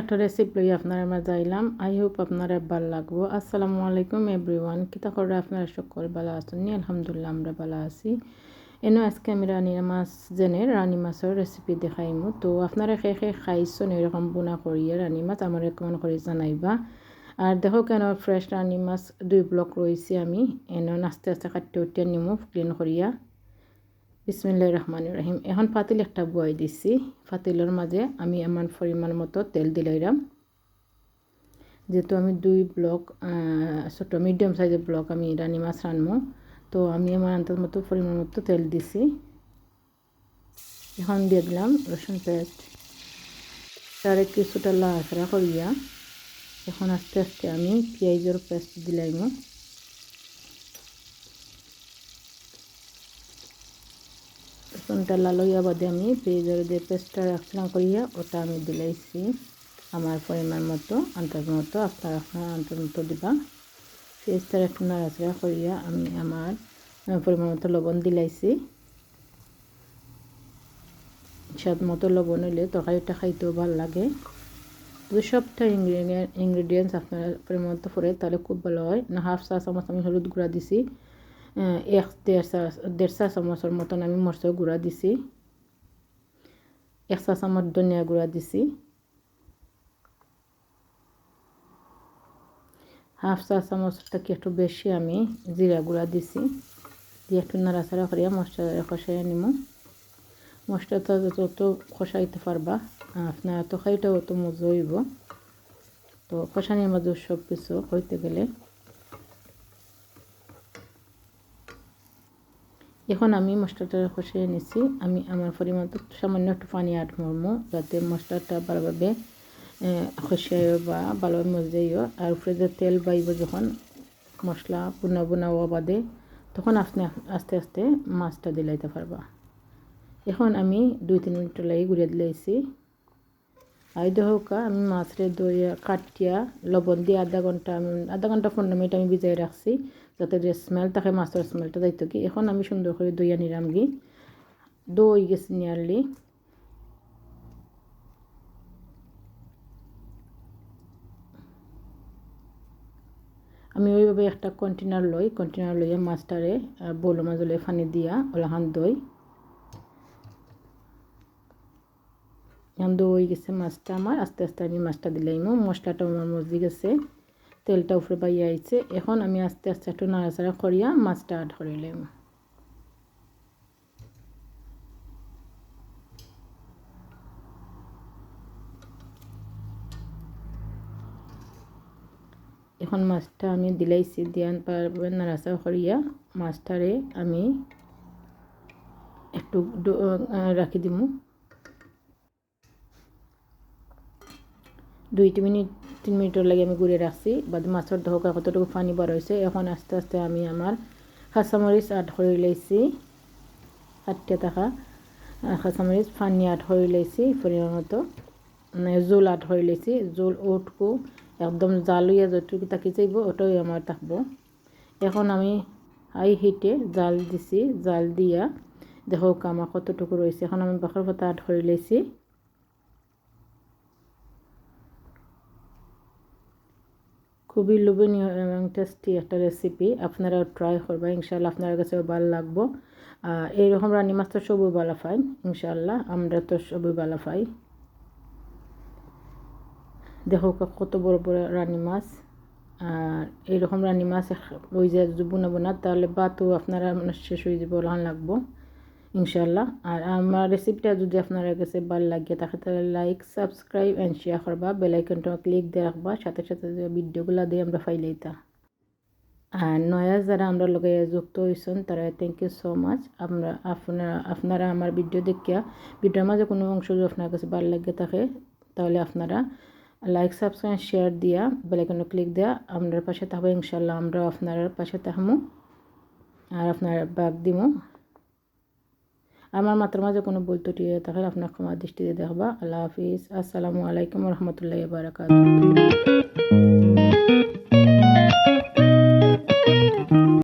একটা রেসিপি লই আপনারা আমরা যাইলাম। আই হোপ আপনারা ভালো লাগবো। আসসালামু আলাইকুম এভরিওয়ান কিতা করে আপনারা সকল ভালো আছেন আলহামদুলিল্লাহ, আমরা ভালো আছি। এনো, আজকে আমি রানী মাছ জেনে রানী মাছের রেসিপি দেখাইমু। তো আপনারা খে খে খাইছেন, এরকম বোনা করিয়ে রানী মাছ আমার কেমন করে জানাইবা। আর দেখো কেন ফ্রেশ রানী মাছ দুই ব্লক রয়েছে আমি। এনো আস্তে আস্তে কাটতে উঠিয়ে নিমু ক্লিন করিয়া বিসমিল্লাহ রহমান রহিম। এখন পাতিল একটা বয় দিছি। পাতিলের মাঝে আমি আমার পরিমাণ মতো তেল দিলাইরাম যেহেতু আমি দুই ব্লক ছোটো মিডিয়াম সাইজের ব্লক আমি রানি মাছ রানবো, তো আমি আমার আন্তার মতো পরিমাণ মতো তেল দিছি। এখন দিয়ে দিলাম রসুন পেস্ট। তার কিছুটা লাড়াচাড়া করিয়া এখন আস্তে আস্তে আমি পেঁয়াজের পেস্ট দিলাইমো। রসুনটা লাল বাদে আমি পেঁয়াজের যে পেস্টটা রাখছিলাম করিয়া, ওটা আমি দিলাইছি। আমার পরিমাণ মতো, আন্দাজ মতো, আপনার আপনার আন্দাজ মতো দিবা। পেঁয়াজটা একটু নাড়াচাড়া করিয়া আমি আমার পরিমাণ মতো লবণ দিলাইছি। স্বাদ মতো লবণ হইলে তরকারিটা খাইতেও ভালো লাগে। যদি সবটা ইনগ্রিডিয়েন্ট ইনগ্রিডিয়েন্টস আপনার পরিমাণ মতো পড়ে, তাহলে খুব ভালো হয়। না, হাফ চা চামচ আমি হলুদ গুঁড়া দিছি। এক দেড়শা দেড়শা চামচের মতন আমি মরচের গুঁড়া দিছি এক চা চামচ ধনিয়া গুঁড়া দিছি হাফ চা চামচ একটু বেশি আমি জিরা গুঁড়া দিছি দিয়ে একটু নাড়াচাড়া করিয়া মশলা কষাইয়া নিব মশলাটা যত কষাইতে পারবা আপনার তো খাইটাও অত মজা হইব তো কষানির মাঝে সব কিছু হইতে গেলে এখন আমি মশলাটা কষিয়ে নিছি আমি আমার পরিমাণ সামান্য একটু পানি আট মরমো যাতে মশলাটা ভালোভাবে খসিয়ে বা ভালোভাবে মজাইও আর উপরে যে তেল বাইব যখন মশলা বুনা বুনা হওয়া বাদে, তখন আপনি আস্তে আস্তে মাছটা দিলাইতে পারবা। এখন আমি দুই তিন মিনিট লাগিয়ে ঘুরিয়ে দিলাইছি। আই হোকা আমি মাছরে দইয়া কাটিয়া, লবণ দিয়ে আধা ঘণ্টা আধা ঘণ্টা পনেরো মিনিট আমি ভিজাই রাখছি, যাতে যে স্মেল থাকে মাছের স্মেলটা যাইতো কি। এখন আমি সুন্দর করে দইয়া নিলাম গি দই গেছি নিয়ারলি আমি ওইভাবে একটা কন্টেনার লই কন্টেনার লইয়া মাছটারে বলো মাছ ফানি দিয়া, ওলাহান দই। এখন হয়ে গেছে মাছটা আমার। আস্তে আস্তে আমি মাছটা দিলাইমো মশলাটা আমার মজে গেছে। তেলটা উপরে বাইয়া আইছে। এখন আমি আস্তে আস্তে একটু নাড়াচাড়া করিয়া মাছটা আড করিলাম এখন মাছটা আমি দিলাইছি, দিয়ান পারবে নাড়াচাড়া করিয়া মাছটারে আমি একটু রাখি দিমু। দুই মিনিট, তিন মিনিটের লাগে আমি ঘুরে রাখছি। বাদ মাছের ধোকা কতটুকু পানি বার হয়েছে। এখন আস্তে আস্তে আমি আমার খাসামরিচ আট হয়ে লাইছি। আটটা টাকা। খাসামরিচ পানি আট হয়ে লাইছি পরিমাণ মতো। মানে জোল আট হয়ে লাইছি। জোল, ওটকু, একদম জালুইয়া যতটুকু তাকি চাইব, ওটাই আমার থাকব। এখন আমি হাই হিটে জাল দিছি। জাল দিয়া দেখো আমার কতটুকু রয়েছে। এখন আমি বাকর পাতা আট হয়ে লাইছি। খুবই লোভনীয় এবং টেস্টি একটা রেসিপি আপনারাও ট্রাই করবেন ইনশাল্লাহ আপনার কাছেও ভালো লাগবো। এইরকম রানি মাছ তো সবই ভালো পাই ইনশাল্লাহ আমরা তো সবই ভালো পাই। দেখো কত বড় বড় রানি মাছ। আর এইরকম রানি মাছ ওই যে বোনা বোনা, তাহলে বাতও আপনারা শেষ হয়ে যাবে লাগবো। ইনশাল্লাহ আর আমার রেসিপিটা যদি আপনার কাছে ভালো লাগে তাকে তাহলে লাইক সাবস্ক্রাইব অ্যান্ড শেয়ার করবা। বেলাইকনটা ক্লিক দিয়ে রাখবা। সাথে সাথে ভিডিওগুলো দিয়ে আমরা পাইলেইতা আর নয়া যারা আমরা লগে যুক্ত হয়েছেন তারা থ্যাংক ইউ সো মাচ আমরা আপনারা আপনারা আমার ভিডিও দেখিয়া ভিডিওর মাঝে কোনো অংশ যদি আপনার কাছে ভালো লাগে থাকে, তাহলে আপনারা লাইক সাবস্ক্রাইব শেয়ার দিয়া বেলাইকনটা ক্লিক দেওয়া আপনার পাশে থাকব। ইনশাল্লাহ আমরা আপনার পাশে থাকব। আর আপনার বাগ দিমো। আমার মাত্র মাঝে কোনো বই ত্রুটি থাকলে আপনার ক্ষমার দৃষ্টিতে দেখবা। আল্লাহ হাফিজ। আসসালামু আলাইকুম রহমতুল্লাহ বারাকাত